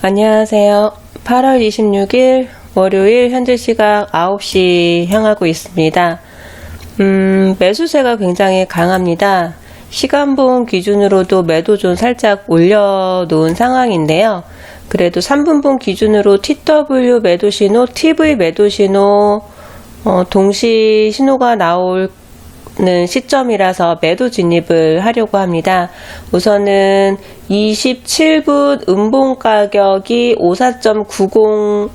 안녕하세요. 8월 26일 월요일 현재 시각 9시 향하고 있습니다. 음, 매수세가 굉장히 강합니다. 시간봉 기준으로도 매도존 살짝 올려놓은 상황인데요. 그래도 3분봉 기준으로 TW 매도 신호, TV 매도 신호, 어, 동시 신호가 나올 는 시점이라서 매도 진입을 하려고 합니다. 우선은 27분 음봉 가격이 54.90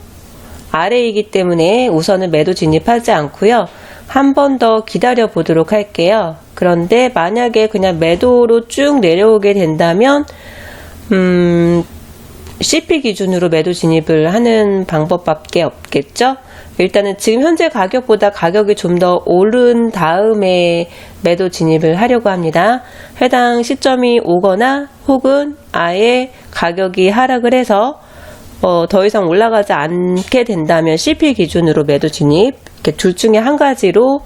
아래이기 때문에 우선은 매도 진입하지 않고요. 한 번 더 기다려 보도록 할게요. 그런데 만약에 그냥 매도로 쭉 내려오게 된다면 음, CP 기준으로 매도 진입을 하는 방법밖에 없겠죠. 일단은 지금 현재 가격보다 가격이 좀 더 오른 다음에 매도 진입을 하려고 합니다. 해당 시점이 오거나 혹은 아예 가격이 하락을 해서 어, 더 이상 올라가지 않게 된다면 CP 기준으로 매도 진입 이렇게 둘 중에 한 가지로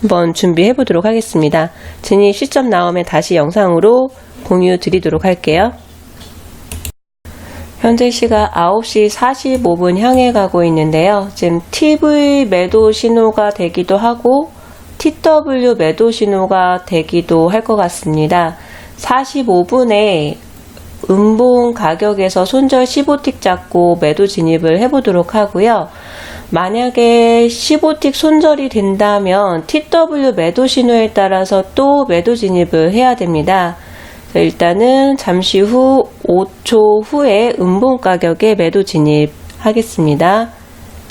한번 준비해 보도록 하겠습니다. 진입 시점 나오면 다시 영상으로 공유 드리도록 할게요. 현재 시각 9시 45분 향해 가고 있는데요. 지금 TV 매도 신호가 되기도 하고 TW 매도 신호가 되기도 할 것 같습니다. 45분에 음봉 가격에서 손절 15틱 잡고 매도 진입을 해보도록 하고요. 만약에 15틱 손절이 된다면 TW 매도 신호에 따라서 또 매도 진입을 해야 됩니다. 자, 일단은 잠시 후 5초 후에 음봉 가격에 매도 진입하겠습니다.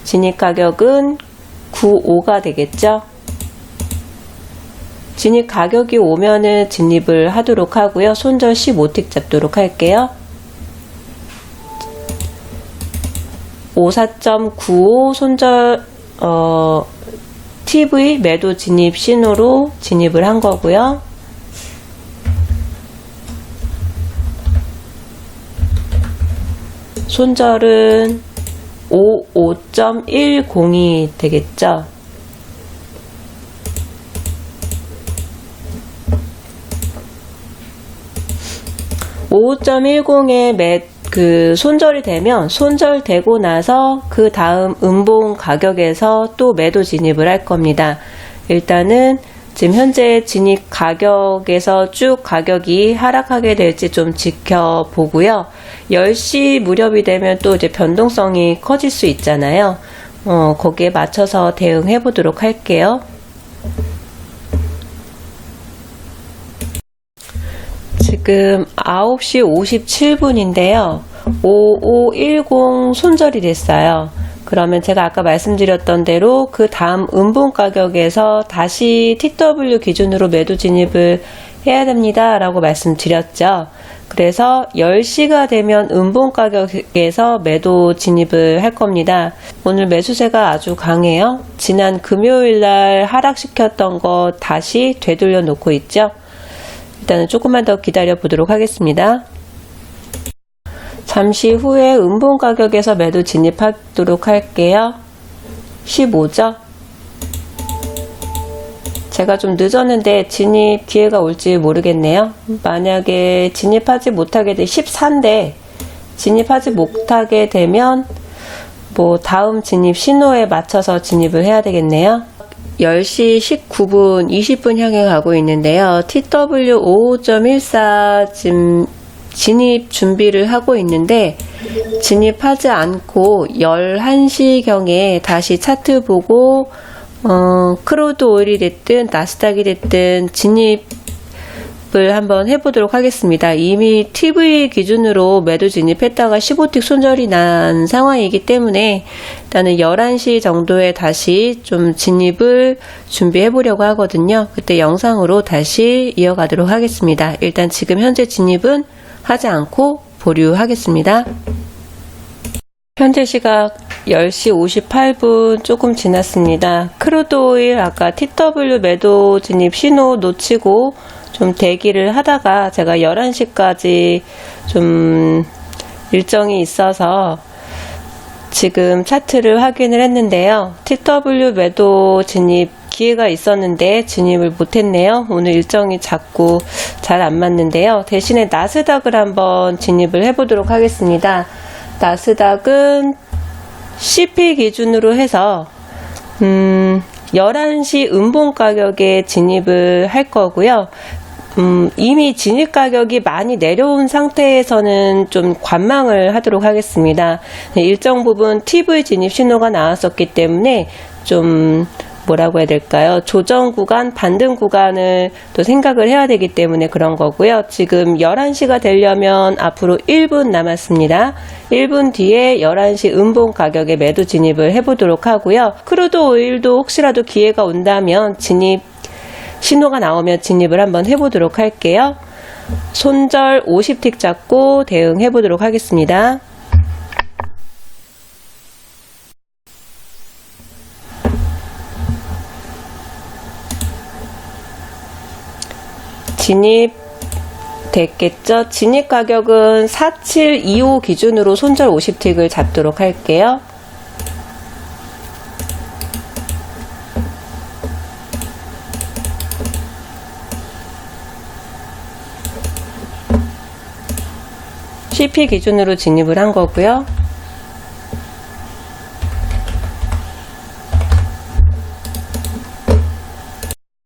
진입 가격은 95가 되겠죠. 진입 가격이 오면은 진입을 하도록 하고요. 손절 15틱 잡도록 할게요. 54.95 손절 어, TV 매도 진입 신호로 진입을 한 거고요. 손절은 55.10이 되겠죠. (55.10에) 매, 그 손절이 되면 손절되고 나서 그 다음 음봉 가격에서 또 매도 진입을 할 겁니다. 일단은 지금 현재 진입 가격에서 쭉 가격이 하락하게 될지 좀 지켜보고요. 10시 무렵이 되면 또 이제 변동성이 커질 수 있잖아요. 어, 거기에 맞춰서 대응해 보도록 할게요. 지금 9시 57분인데요. 5510 손절이 됐어요. 그러면 제가 아까 말씀드렸던 대로 그 다음 음봉 가격에서 다시 TW 기준으로 매도 진입을 해야 됩니다. 라고 말씀드렸죠. 그래서 10시가 되면 음봉 가격에서 매도 진입을 할 겁니다. 오늘 매수세가 아주 강해요. 지난 금요일 날 하락시켰던 거 다시 되돌려 놓고 있죠. 일단은 조금만 더 기다려 보도록 하겠습니다. 잠시 후에 음봉 가격에서 매도 진입하도록 할게요. 15죠? 제가 좀 늦었는데 진입 기회가 올지 모르겠네요. 만약에 진입하지 못하게 돼 14인데 진입하지 못하게 되면 뭐 다음 진입 신호에 맞춰서 진입을 해야 되겠네요. 10시 19분 20분 향해 가고 있는데요. TW 55.14 지금 진입 준비를 하고 있는데 진입하지 않고 11시경에 다시 차트 보고 어, 크루드 오일이 됐든 나스닥이 됐든 진입을 한번 해보도록 하겠습니다. 이미 TV 기준으로 매도 진입했다가 15틱 손절이 난 상황이기 때문에 일단은 11시 정도에 다시 좀 진입을 준비해 보려고 하거든요. 그때 영상으로 다시 이어가도록 하겠습니다. 일단 지금 현재 진입은 하지 않고 보류하겠습니다. 현재 시각 10시 58분 조금 지났습니다. 크루드 오일 아까 TW 매도 진입 신호 놓치고 좀 대기를 하다가 제가 11시까지 좀 일정이 있어서 지금 차트를 확인을 했는데요. TW 매도 진입 기회가 있었는데 진입을 못했네요. 오늘 일정이 자꾸 잘 안 맞는데요. 대신에 나스닥을 한번 진입을 해보도록 하겠습니다. 나스닥은 CP 기준으로 해서 음, 11시 음봉 가격에 진입을 할 거고요. 음, 이미 진입 가격이 많이 내려온 상태에서는 좀 관망을 하도록 하겠습니다. 네, 일정 부분 TV 진입 신호가 나왔었기 때문에 좀 뭐라고 해야 될까요? 조정 구간, 반등 구간을 또 생각을 해야 되기 때문에 그런 거고요. 지금 11시가 되려면 앞으로 1분 남았습니다. 1분 뒤에 11시 음봉 가격에 매도 진입을 해보도록 하고요. 크루드 오일도 혹시라도 기회가 온다면 진입 신호가 나오면 진입을 한번 해보도록 할게요. 손절 50틱 잡고 대응해보도록 하겠습니다. 진입 됐겠죠? 진입 가격은 4725 기준으로 손절 50틱을 잡도록 할게요. CP 기준으로 진입을 한 거고요.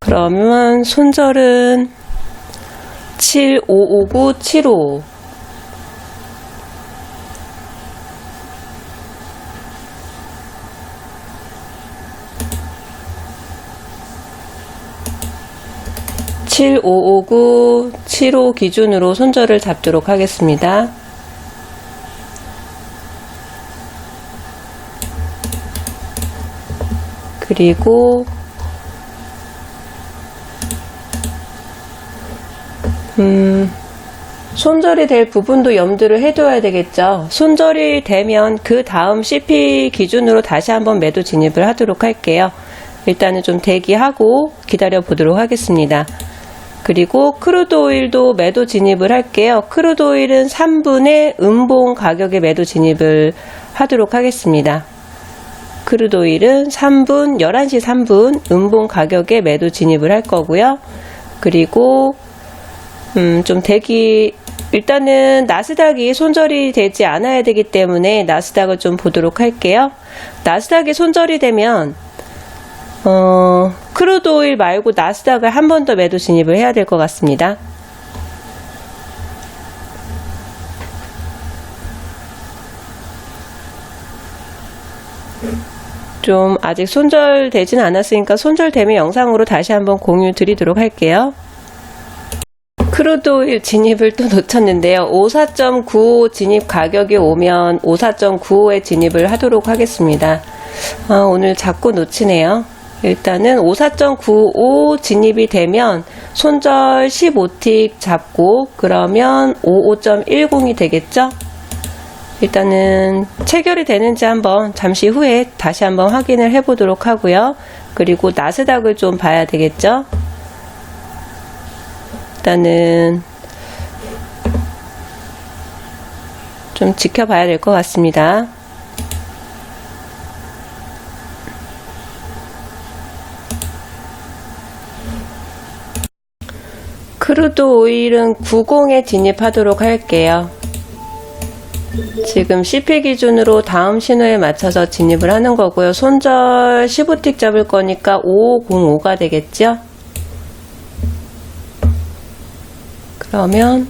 그러면 손절은 755975 7559 75 기준으로 손절을 잡도록 하겠습니다. 그리고 음, 손절이 될 부분도 염두를 해둬야 되겠죠. 손절이 되면 그 다음 CP 기준으로 다시 한번 매도 진입을 하도록 할게요. 일단은 좀 대기하고 기다려 보도록 하겠습니다. 그리고 크루드 오일도 매도 진입을 할게요. 크루드 오일은 3분의 음봉 가격에 매도 진입을 하도록 하겠습니다. 크루드 오일은 3분, 11시 3분 음봉 가격에 매도 진입을 할 거고요. 그리고 음, 좀 대기 일단은 나스닥이 손절이 되지 않아야 되기 때문에 나스닥을 좀 보도록 할게요. 나스닥이 손절이 되면 어, 크루드 오일 말고 나스닥을 한 번 더 매도 진입을 해야 될 것 같습니다. 좀 아직 손절되진 않았으니까 손절되면 영상으로 다시 한번 공유 드리도록 할게요. 크루드 오일 진입을 또 놓쳤는데요. 54.95 진입 가격이 오면 54.95에 진입을 하도록 하겠습니다. 아, 오늘 자꾸 놓치네요. 일단은 54.95 진입이 되면 손절 15틱 잡고 그러면 55.10이 되겠죠? 일단은 체결이 되는지 한번 잠시 후에 다시 한번 확인을 해 보도록 하고요. 그리고 나스닥을 좀 봐야 되겠죠? 일단은 좀 지켜봐야 될 것 같습니다. 크루드 오일은 90에 진입하도록 할게요. 지금 CP 기준으로 다음 신호에 맞춰서 진입을 하는 거고요. 손절 15틱 잡을 거니까 5505가 되겠죠? 그러면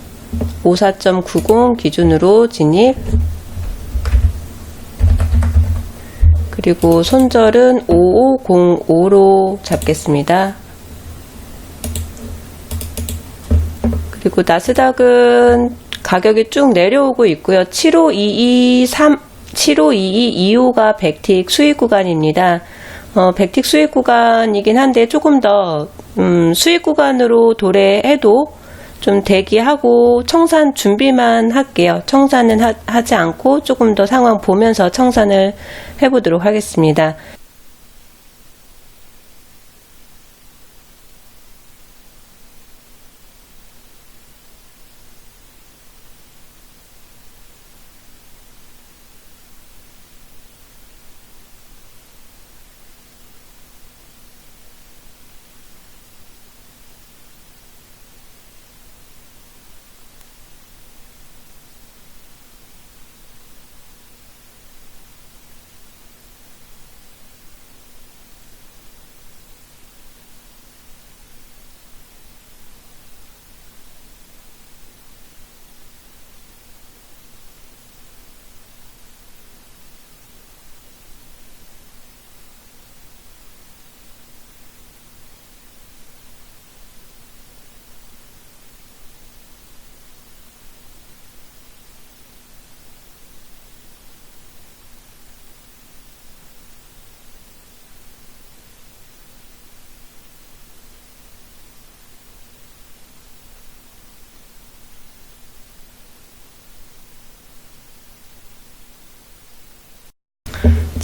54.90 기준으로 진입 그리고 손절은 5505로 잡겠습니다. 그리고 나스닥은 가격이 쭉 내려오고 있고요. 75223 752225가 백틱 수익 구간입니다. 어, 백틱 수익 구간이긴 한데 조금 더 음, 수익 구간으로 도래해도 좀 대기하고 청산 준비만 할게요. 청산은 하, 지 않고 조금 더 상황 보면서 청산을 해보도록 하겠습니다.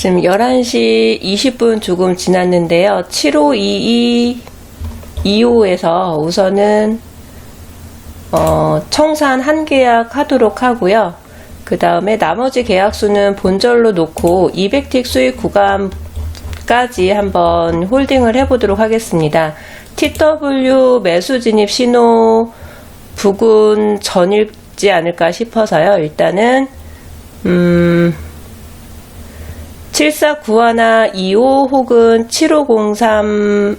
지금 11시 20분 조금 지났는데요. 7522 2호에서 우선은 어, 청산 한 계약 하도록 하고요. 그 다음에 나머지 계약수는 본절로 놓고 200틱 수익 구간까지 한번 홀딩을 해보도록 하겠습니다. TW 매수 진입 신호 부근 전일지 않을까 싶어서요. 일단은 음, 7491 25 혹은 7503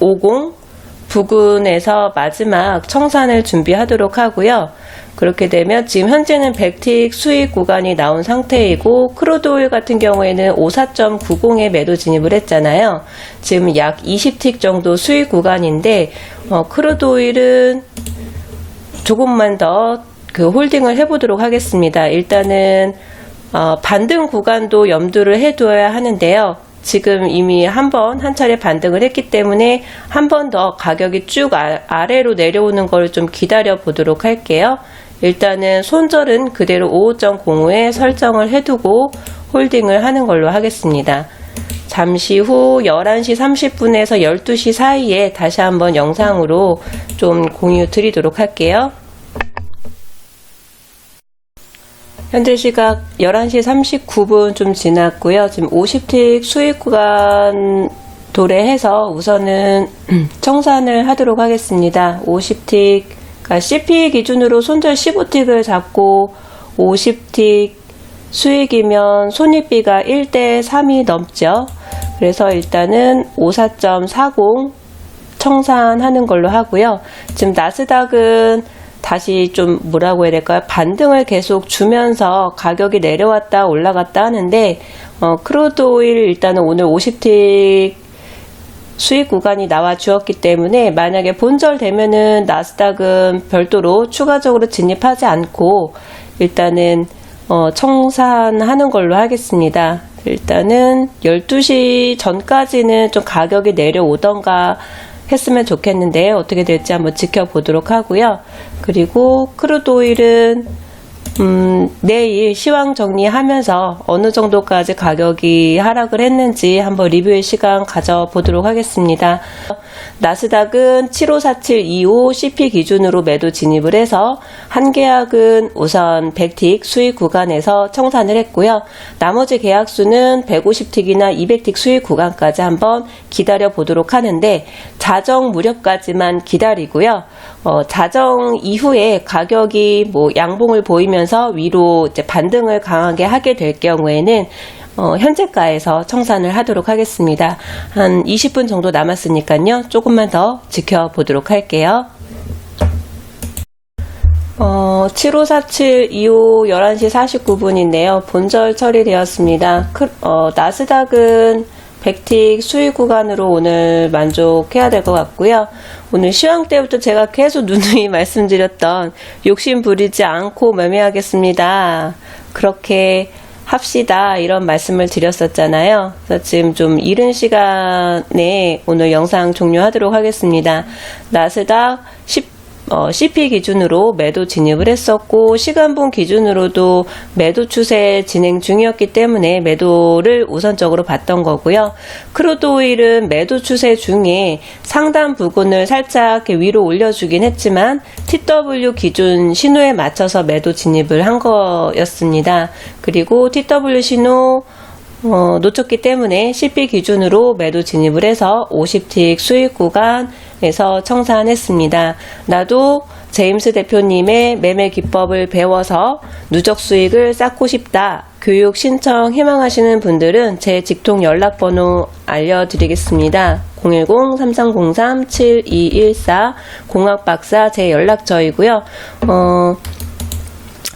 50 부근에서 마지막 청산을 준비하도록 하고요. 그렇게 되면 지금 현재는 100틱 수익 구간이 나온 상태이고 크루드오일 같은 경우에는 54.90에 매도 진입을 했잖아요. 지금 약 20틱 정도 수익 구간인데 어, 크루드오일은 조금만 더 그 홀딩을 해보도록 하겠습니다. 일단은 어, 반등 구간도 염두를 해두어야 하는데요. 지금 이미 한 번, 한 차례 반등을 했기 때문에 한 번 더 가격이 쭉 아, 래로 내려오는 걸 좀 기다려 보도록 할게요. 일단은 손절은 그대로 55.05에 설정을 해두고 홀딩을 하는 걸로 하겠습니다. 잠시 후 11시 30분에서 12시 사이에 다시 한번 영상으로 좀 공유 드리도록 할게요. 현재 시각 11시 39분 좀 지났고요. 지금 50틱 수익 구간 도래해서 우선은 청산을 하도록 하겠습니다. 50틱, 그러니까 CP 기준으로 손절 15틱을 잡고 50틱 수익이면 손익비가 1대 3이 넘죠. 그래서 일단은 54.40 청산하는 걸로 하고요. 지금 나스닥은 다시 좀 뭐라고 해야 될까요? 반등을 계속 주면서 가격이 내려왔다 올라갔다 하는데 어, 크루드 오일 일단은 오늘 50틱 수익 구간이 나와 주었기 때문에 만약에 본절되면은 나스닥은 별도로 추가적으로 진입하지 않고 일단은 어, 청산하는 걸로 하겠습니다. 일단은 12시 전까지는 좀 가격이 내려오던가 했으면 좋겠는데 어떻게 될지 한번 지켜보도록 하고요. 그리고 크루드 오일은 음, 내일 시황 정리하면서 어느 정도까지 가격이 하락을 했는지 한번 리뷰의 시간 가져보도록 하겠습니다. 나스닥은 754725 CP 기준으로 매도 진입을 해서 한 계약은 우선 100틱 수익 구간에서 청산을 했고요. 나머지 계약 수는 150틱이나 200틱 수익 구간까지 한번 기다려 보도록 하는데 자정 무렵까지만 기다리고요. 어, 자정 이후에 가격이 뭐 양봉을 보이면 서 위로 이제 반등을 강하게 하게 될 경우에는 어, 현재가에서 청산을 하도록 하겠습니다. 한 20분 정도 남았으니까요. 조금만 더 지켜보도록 할게요. 어, 754725 11시 49분인데요. 본절 처리되었습니다. 크, 어, 나스닥은 100틱 수익 구간으로 오늘 만족해야 될 것 같고요. 오늘 시황 때부터 제가 계속 누누이 말씀드렸던 욕심 부리지 않고 매매하겠습니다. 그렇게 합시다 이런 말씀을 드렸었잖아요. 그래서 지금 좀 이른 시간에 오늘 영상 종료하도록 하겠습니다. 나스닥 10 어, CP 기준으로 매도 진입을 했었고 시간봉 기준으로도 매도 추세 진행 중이었기 때문에 매도를 우선적으로 봤던 거고요. 크루드 오일은 매도 추세 중에 상단 부근을 살짝 위로 올려주긴 했지만 TW 기준 신호에 맞춰서 매도 진입을 한 거였습니다. 그리고 TW 신호 어, 놓쳤기 때문에 CP 기준으로 매도 진입을 해서 50틱 수익 구간 에서 청산했습니다. 나도 제임스 대표님의 매매 기법을 배워서 누적 수익을 쌓고 싶다. 교육 신청 희망하시는 분들은 제 직통 연락번호 알려드리겠습니다. 010-3303-7214 공학박사 제 연락처이고요. 어,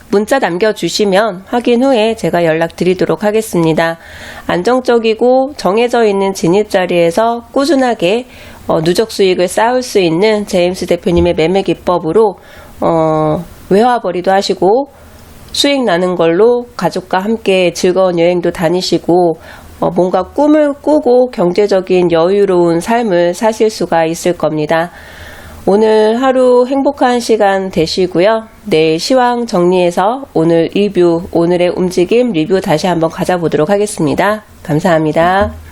문자 남겨주시면 확인 후에 제가 연락드리도록 하겠습니다. 안정적이고 정해져 있는 진입 자리에서 꾸준하게 어, 누적 수익을 쌓을 수 있는 제임스 대표님의 매매 기법으로 어, 외화벌이도 하시고 수익 나는 걸로 가족과 함께 즐거운 여행도 다니시고 어, 뭔가 꿈을 꾸고 경제적인 여유로운 삶을 사실 수가 있을 겁니다. 오늘 하루 행복한 시간 되시고요. 내일 시황 정리해서 오늘 리뷰, 오늘의 움직임 리뷰 다시 한번 가져보도록 하겠습니다. 감사합니다.